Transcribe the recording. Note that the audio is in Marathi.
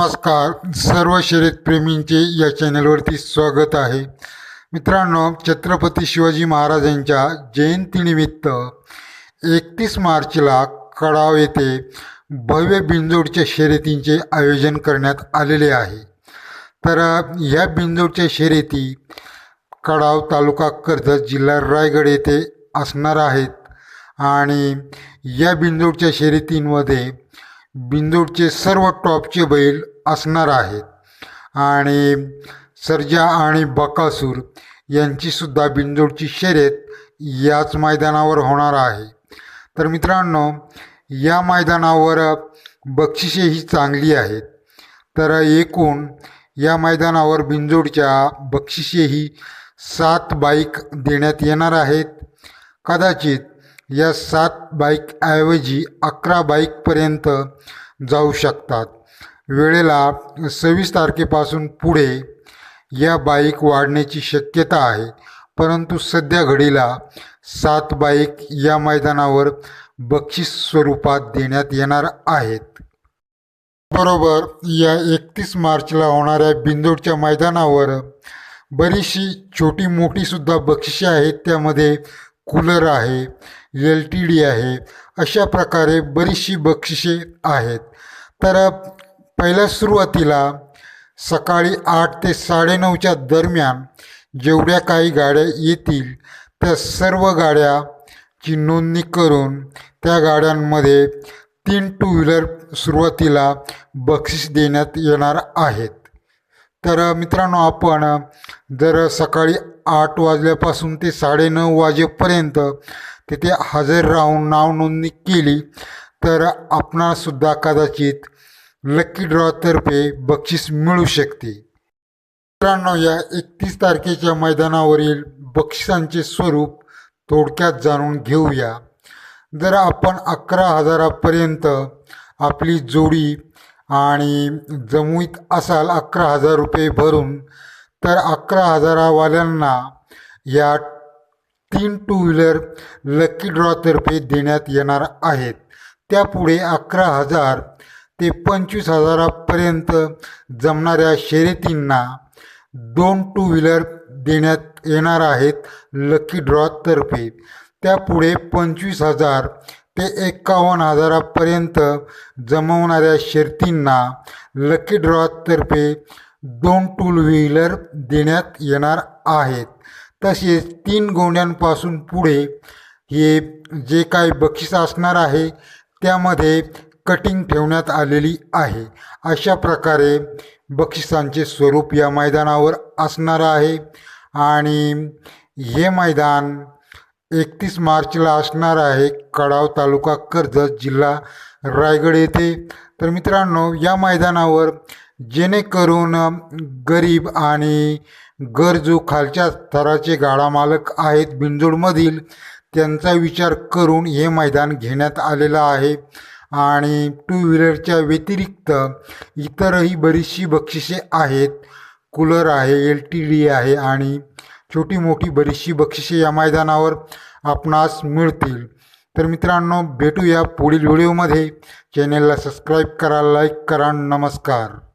नमस्कार. सर्व शर्यतप्रेमींचे या चॅनलवरती स्वागत आहे. मित्रांनो छत्रपती शिवाजी महाराजांच्या जयंतीनिमित्त एकतीस मार्चला कडाव येथे भव्य बिंजोडच्या शर्यतींचे आयोजन करण्यात आलेले आहे. तर ह्या बिंजोडच्या शर्यती कडाव तालुका कर्जत जिल्हा रायगड येथे असणार आहेत. आणि या बिंजोडच्या शर्यतींमध्ये बिंदूरचे सर्व टॉपचे बैल असणार आहेत. आणि सर्जा आणि बकासूर यांचीसुद्धा बिंदूरची शर्यत याच मैदानावर होणार आहे. तर मित्रांनो या मैदानावर बक्षिसेही चांगली आहेत. तर एकूण या मैदानावर बिंजोडच्या बक्षिसेही सात बाईक देण्यात येणार आहेत. कदाचित या सात बाईकऐवजी अकरा बाईकपर्यंत जाऊ शकतात. वेळेला सव्वीस तारखेपासून पुढे या बाईक वाढण्याची शक्यता आहे. परंतु सध्या घडीला सात बाईक या मैदानावर बक्षीस स्वरूपात देण्यात येणार आहेत. बरोबर या एकतीस मार्चला होणाऱ्या बिंदोडच्या मैदानावर बरीचशी छोटी मोठीसुद्धा बक्षिसे आहेत. त्यामध्ये कूलर आहे एल टी डी आहे अशा प्रकारे बरीचशी बक्षिसे आहेत. तर पहिल्या सुरुवातीला सकाळी आठ ते साडेनऊच्या दरम्यान जेवढ्या काही गाड्या येतील त्या सर्व गाड्याची नोंदणी करून त्या गाड्यांमध्ये तीन टू व्हीलर सुरुवातीला बक्षीस देण्यात येणार आहेत. तर मित्रांनो आपण जर सकाळी आठ वाजल्यापासून ते साडेनऊ वाजेपर्यंत तिथे हजर राहून नाव नोंदणी केली. तर आपणासुद्धा कदाचित लकी ड्रॉतर्फे बक्षीस मिळू शकते. मित्रांनो या एकतीस तारखेच्या मैदानावरील बक्षिसांचे स्वरूप थोडक्यात जाणून घेऊया. जर आपण अकरा हजारापर्यंत आपली जोडी आणि जमवीत असाल अकरा हजार रुपये भरून तर अकरा हजारावाल्यांना या तीन टू व्हीलर लकी ड्रॉतर्फे देण्यात येणार आहेत. त्यापुढे अकरा हजार ते पंचवीस हजारापर्यंत जमणाऱ्या शर्यतींना दोन टू व्हीलर देण्यात येणार आहेत लकी ड्रॉतर्फे त्यापुढे पंचवीस हजार ते एकावन्न हजारापर्यंत जमवणाऱ्या शर्तींना लकी ड्रॉतर्फे दोन टू व्हीलर देण्यात येणार आहेत. तसेच तीन गोंड्यांपासून पुढे हे जे काही बक्षीस असणार आहे त्यामध्ये कटिंग ठेवण्यात आलेली आहे. अशा प्रकारे बक्षिसांचे स्वरूप या मैदानावर असणार आहे. आणि हे मैदान एकतीस मार्चला असणार आहे कडाव तालुका कर्जत जिल्हा रायगड येथे. तर मित्रांनो या मैदानावर जेणेकरून गरीब आणि गरजू खालच्या स्तराचे गाडा मालक आहेत बिंजोडमधील त्यांचा विचार करून हे मैदान घेण्यात आलेलं आहे. आणि टू व्हीलरच्या व्यतिरिक्त इतरही बरीचशी बक्षिसे आहेत. कूलर आहे एल टी डी आहे आणि छोटी मोठी बरीचशी बक्षिसे या मैदानावर आपणास मिळतील. तर मित्रांनो भेटूया पुढील व्हिडिओमध्ये. चॅनेलला सबस्क्राईब करा लाईक करा नमस्कार.